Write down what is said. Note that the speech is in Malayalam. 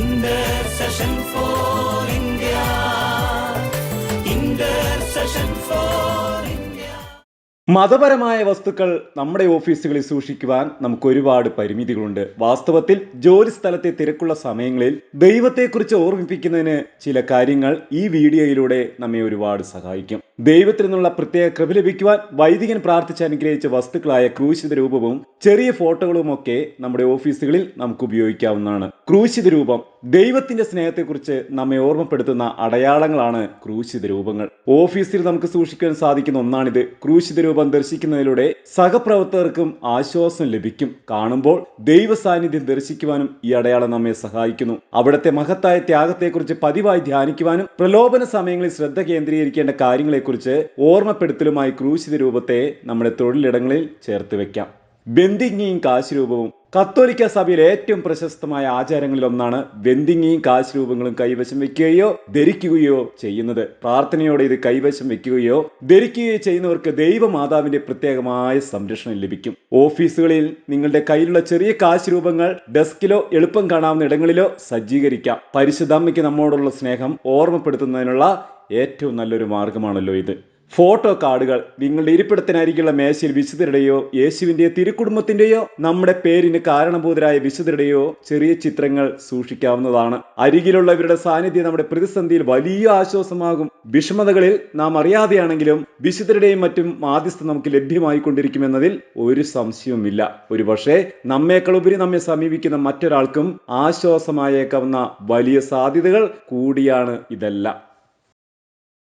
இந்த മതപരമായ വസ്തുക്കൾ നമ്മുടെ ഓഫീസുകളിൽ സൂക്ഷിക്കുവാൻ നമുക്ക് ഒരുപാട് പരിമിതികളുണ്ട്. വാസ്തവത്തിൽ ജോലി സ്ഥലത്തെ തിരക്കുള്ള സമയങ്ങളിൽ ദൈവത്തെക്കുറിച്ച് ഓർമ്മിപ്പിക്കുന്നതിന് ചില കാര്യങ്ങൾ ഈ വീഡിയോയിലൂടെ നമ്മെ ഒരുപാട് സഹായിക്കും. ദൈവത്തിൽ നിന്നുള്ള പ്രത്യേക കൃപ ലഭിക്കുവാൻ വൈദികൻ പ്രാർത്ഥിച്ച് അനുഗ്രഹിച്ച വസ്തുക്കളായ ക്രൂശിത രൂപവും ചെറിയ ഫോട്ടോകളും ഒക്കെ നമ്മുടെ ഓഫീസുകളിൽ നമുക്ക് ഉപയോഗിക്കാവുന്നതാണ് ക്രൂശിത രൂപം ദൈവത്തിന്റെ സ്നേഹത്തെക്കുറിച്ച് നമ്മെ ഓർമ്മപ്പെടുത്തുന്ന അടയാളങ്ങളാണ് ക്രൂശിത രൂപങ്ങൾ. ഓഫീസിൽ നമുക്ക് സൂക്ഷിക്കാൻ സാധിക്കുന്ന ഒന്നാണിത്. ക്രൂശിത രൂപം ദർശിക്കുന്നതിലൂടെ സഹപ്രവർത്തകർക്കും ആശ്വാസം ലഭിക്കും. കാണുമ്പോൾ ദൈവ സാന്നിധ്യം ദർശിക്കുവാനും ഈ അടയാളം നമ്മെ സഹായിക്കുന്നു. അവിടുത്തെ മഹത്തായ ത്യാഗത്തെക്കുറിച്ച് പതിവായി ധ്യാനിക്കുവാനും പ്രലോഭന സമയങ്ങളിൽ ശ്രദ്ധ കേന്ദ്രീകരിക്കേണ്ട കാര്യങ്ങളെക്കുറിച്ച് ഓർമ്മപ്പെടുത്തലുമായി ക്രൂശിത രൂപത്തെ നമ്മുടെ തൊഴിലിടങ്ങളിൽ ചേർത്ത് വെക്കാം. ബന്ദിങ്ങിയും കാശുരൂപവും കത്തോലിക്ക സഭയിലെ ഏറ്റവും പ്രശസ്തമായ ആചാരങ്ങളിൽ ഒന്നാണ് ബന്ദിങ്ങിയും കാശ് രൂപങ്ങളും കൈവശം വെക്കുകയോ ധരിക്കുകയോ ചെയ്യുന്നത്. പ്രാർത്ഥനയോടെ ഇത് കൈവശം വെക്കുകയോ ധരിക്കുകയോ ചെയ്യുന്നവർക്ക് ദൈവമാതാവിന്റെ പ്രത്യേകമായ സംരക്ഷണം ലഭിക്കും. ഓഫീസുകളിൽ നിങ്ങളുടെ കയ്യിലുള്ള ചെറിയ കാശ് രൂപങ്ങൾ ഡെസ്കിലോ എളുപ്പം കാണാവുന്ന ഇടങ്ങളിലോ സജ്ജീകരിക്കാം. പരിശുദ്ധാമ്മയ്ക്ക് നമ്മോടുള്ള സ്നേഹം ഓർമ്മപ്പെടുത്തുന്നതിനുള്ള ഏറ്റവും നല്ലൊരു മാർഗമാണല്ലോ ഇത്. ഫോട്ടോ കാർഡുകൾ നിങ്ങളുടെ ഇരിപ്പിടത്തിനരികിലുള്ള മേശയിൽ വിശുദ്ധരുടെയോ യേശുവിന്റെ തിരുക്കുടുംബത്തിന്റെയോ നമ്മുടെ പേരിന് കാരണഭൂതരായ വിശുദ്ധരുടെയോ ചെറിയ ചിത്രങ്ങൾ സൂക്ഷിക്കാവുന്നതാണ്. അരികിലുള്ളവരുടെ സാന്നിധ്യം നമ്മുടെ പ്രതിസന്ധിയിൽ വലിയ ആശ്വാസമാകും. വിഷമതകളിൽ നാം അറിയാതെയാണെങ്കിലും വിശുദ്ധരുടെയും മറ്റും മാധ്യസ്ഥം നമുക്ക് ലഭ്യമായി കൊണ്ടിരിക്കുമെന്നതിൽ ഒരു സംശയവുമില്ല. ഒരു പക്ഷേ നമ്മേക്കളുപരി നമ്മെ സമീപിക്കുന്ന മറ്റൊരാൾക്കും ആശ്വാസമായേക്കാവുന്ന വലിയ സാധ്യതകൾ കൂടിയാണ് ഇതെല്ലാം.